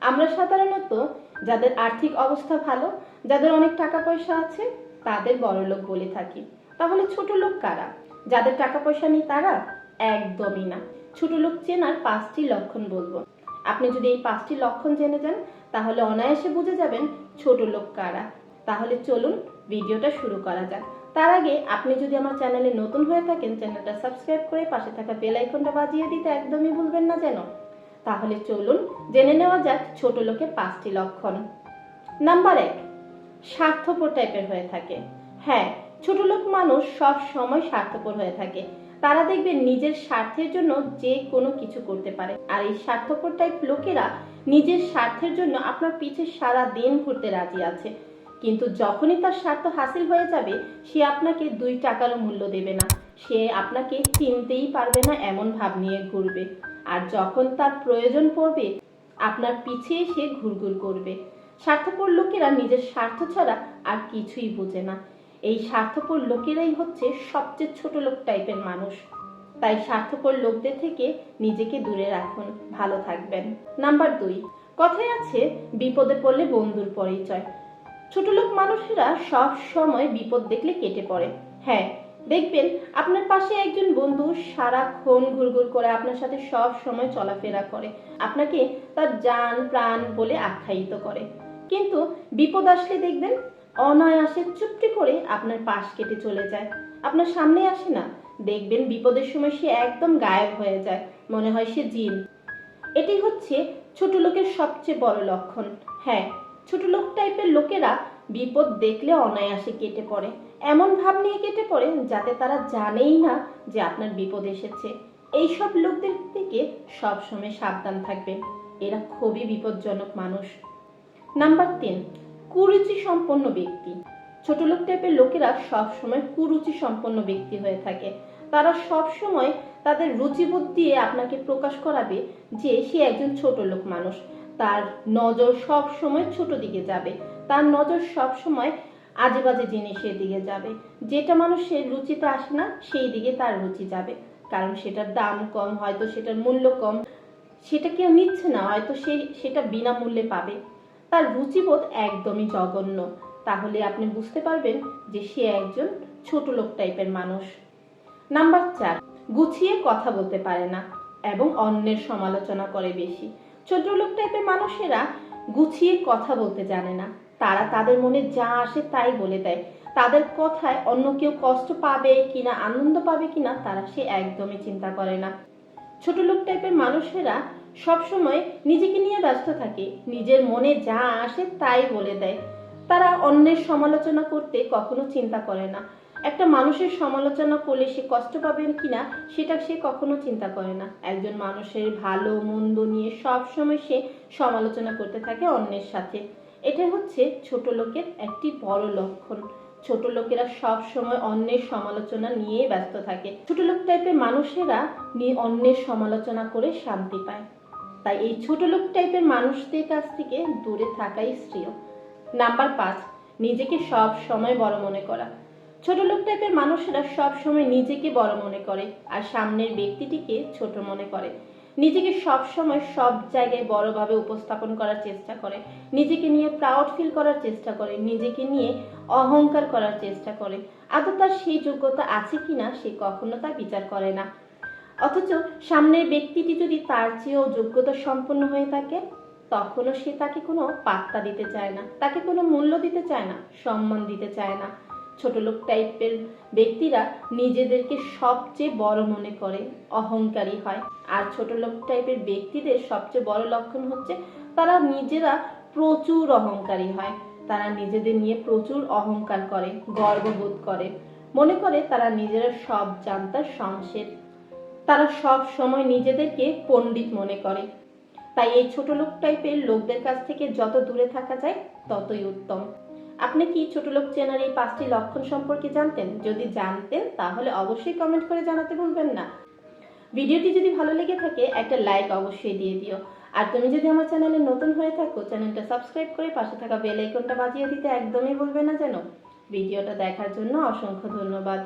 আমরা সাধারণত যাদের আর্থিক অবস্থা ভালো, যাদের অনেক টাকা পয়সা আছে, তাদের বড়লোক বলে থাকি। তাহলে ছোট লোক কারা? যাদের টাকা পয়সা নেই তারা একদমই না। ছোট লোক চেনার পাঁচটি লক্ষণ বলব। আপনি যদি এই পাঁচটি লক্ষণ জেনে যান, তাহলে অনায়াসে বুঝে যাবেন ছোট লোক কারা। তাহলে চলুন ভিডিওটা শুরু করা যাক। তার আগে আপনি যদি আমার চ্যানেলে নতুন হয়ে থাকেন, চ্যানেলটা সাবস্ক্রাইব করে পাশে থাকা বেল আইকনটা বাজিয়ে দিতে একদমই ভুলবেন না যেন। তাহলে চলুন জেনে নেওয়া যাক ছোট লোকের পাঁচটি লক্ষণ। নাম্বার এক, স্বার্থপর টাইপের হয়ে থাকে। হ্যাঁ ছোট লোক মানুষ সব সময় স্বার্থপর হয়ে থাকে। তারা দেখবে নিজের স্বার্থের জন্য যে কোনো কিছু করতে পারে। আর এই স্বার্থপর টাইপ লোকেরা নিজের স্বার্থের জন্য আপনার পিছে সারা দিন ঘুরতে রাজি আছে। কিন্তু যখনই তার স্বার্থ হাসিল হয়ে যাবে, সে আপনাকে দুই টাকারও মূল্য দেবে না। সে আপনাকে চিনতেই পারবে না এমন ভাব নিয়ে ঘুরবে। আর যখন তার প্রয়োজন পড়বে, আপনার পিছে সে ঘুরঘুর করবে। স্বার্থপর লোকেরা নিজের স্বার্থ ছাড়া আর কিছুই বোঝে না। এই স্বার্থপর লোকেরাই হচ্ছে সবচেয়ে ছোট লোক টাইপের মানুষ। তাই স্বার্থপর লোকদের থেকে নিজেকে দূরে রাখুন, ভালো থাকবেন। নাম্বার দুই, কথায় আছে, বিপদে পড়লে বন্ধুর পরিচয়। ছোট লোক মানুষেরা সব সময় বিপদ দেখলে কেটে পড়ে। হ্যাঁ দেখবেন আপনার পাশে একজন বন্ধু সারাক্ষণ ঘুরঘুর করে আপনার সাথে সব সময় চলাফেরা করে। আপনাকে তার জান প্রাণ বলে আখ্যায়িত করে। কিন্তু বিপদ আসলে দেখবেন অনায়াসে চুপটি করে আপনার পাশ কেটে চলে যায়। আপনার সামনে আসে না। দেখবেন বিপদের সময় সে একদম গায়েব হয়ে যায়। মনে হয় সে জিন। এটি হচ্ছে ছোট লোকের সবচেয়ে বড় লক্ষণ। হ্যাঁ ছোট লোক টাইপের লোকেরা বিপদ দেখলে অনায়াসে কেটে পড়ে। এমন ভাব নিয়ে কেটে পড়ে যাতে তারা জানেই না যে আপনার বিপদ এসেছে। এইসব লোকদের থেকে সবসময় সাবধান থাকবেন। এরা খুবই বিপজ্জনক মানুষ। নাম্বার তিন কুরুচি সম্পন্ন ব্যক্তি। ছোট লোক টাইপের লোকেরা সবসময় কুরুচি সম্পন্ন ব্যক্তি হয়ে থাকে। তারা সব সময় তাদের রুচিবোধ দিয়ে আপনাকে প্রকাশ করাবে যে সে একজন ছোট লোক মানুষ। তার নজর সব সময় ছোট দিকে যাবে। তার নজর সব সময় বাজে জিনিসের দিকে যাবে। যেটা মানুষের রুচিতে আসে না, সেই দিকে তার রুচি যাবে। কারণ সেটার দাম কম, হয়তো সেটার মূল্য কম। সেটা কেউ নিচ্ছে না, হয়তো সে সেটা বিনামূল্যে পাবে। তার রুচিবোধ একদমই জঘন্য। তাহলে আপনি বুঝতে পারবেন যে সে একজন ছোট লোক টাইপের মানুষ। নাম্বার চার, গুছিয়ে কথা বলতে পারে না এবং অন্যের সমালোচনা করে বেশি। ছোট লোক টাইপের মানুষেরা গুছিয়ে কথা বলতে জানে না। তারা তাদের মনে যা আসে তাই বলে দেয়। তাদের কথায় অন্য কেউ কষ্ট পাবে কিনা, আনন্দ পাবে কিনা, তারা সে একদমই চিন্তা করে না। ছোট লোক টাইপের মানুষেরা সবসময় নিজেকে নিয়ে ব্যস্ত থাকে, নিজের মনে যা আসে তাই বলে দেয়। তারা অন্যের সমালোচনা করতে কখনো চিন্তা করে না। একটা মানুষের সমালোচনা করলে সে কষ্ট পাবে কিনা, সেটা সে কখনো চিন্তা করে না। একজন মানুষের ভালো, মন্দ নিয়ে সবসময় সে সমালোচনা করতে থাকে অন্যের সাথে। এটা হচ্ছে ছোট লোকের একটি বড় লক্ষণ। ছোট লোকেরা সব সময় অন্যের সমালোচনা নিয়ে ব্যস্ত থাকে। ছোট লোক টাইপের মানুষেরা নিয়ে অন্যের সমালোচনা করে শান্তি পায়। তাই এই ছোট লোক টাইপের মানুষদের কাছ থেকে দূরে থাকাই শ্রেয়। নাম্বার পাঁচ, নিজেকে সব সময় বড় মনে করা। ছোট লোক টাইপের মানুষেরা সব সময় নিজেকে বড় মনে করে আর সামনের ব্যক্তিটিকে ছোট মনে করে। নিজেকে সব সময় সব জায়গায় বড়ভাবে উপস্থাপন করার চেষ্টা করে, নিজেকে নিয়ে প্রাউড ফিল করার চেষ্টা করে, নিজেকে নিয়ে অহংকার করার চেষ্টা করে। আদৌ তার সেই যোগ্যতা আছে কিনা সে কখনো তা বিচার করে না। অথচ সামনের ব্যক্তিটি যদি তার চেয়েও যোগ্যতা সম্পন্ন হয়ে থাকে, তখনও সে তাকে কোনো পাত্তা দিতে চায় না, তাকে কোনো মূল্য দিতে চায় না, সম্মান দিতে চায় না। ছোট লোক টাইপের ব্যক্তিরা নিজেদেরকে সবচেয়ে বড় মনে করে, অহংকারী হয়। আর ছোট লোক টাইপের ব্যক্তিদের সবচেয়ে বড় লক্ষণ হচ্ছে তারা নিজেরা প্রচুর অহংকারী হয়। তারা নিজেদের নিয়ে প্রচুর অহংকার করে, গর্ববোধ করে। মনে করে তারা নিজেরা সব জানতার সংসেদ তারা সব সময় নিজেদেরকে পণ্ডিত মনে করে। তাই এই ছোট লোক টাইপের লোকদের কাছ থেকে যত দূরে থাকা যায়, ততই উত্তম। আপনি কি ছোট লোক চেনার এই পাঁচটি লক্ষণ সম্পর্কে জানতেন? যদি জানতেন, তাহলে অবশ্যই কমেন্ট করে জানাতে ভুলবেন না। ভিডিওটি যদি ভালো লেগে থাকে, একটা লাইক অবশ্যই দিয়ে দিও। আর তুমি যদি আমার চ্যানেলে নতুন হয়ে থাকো, চ্যানেলটা সাবস্ক্রাইব করে পাশে থাকা বেল আইকনটা বাজিয়ে দিতে একদমই ভুলবে না যেন। ভিডিওটা দেখার জন্য অসংখ্য ধন্যবাদ।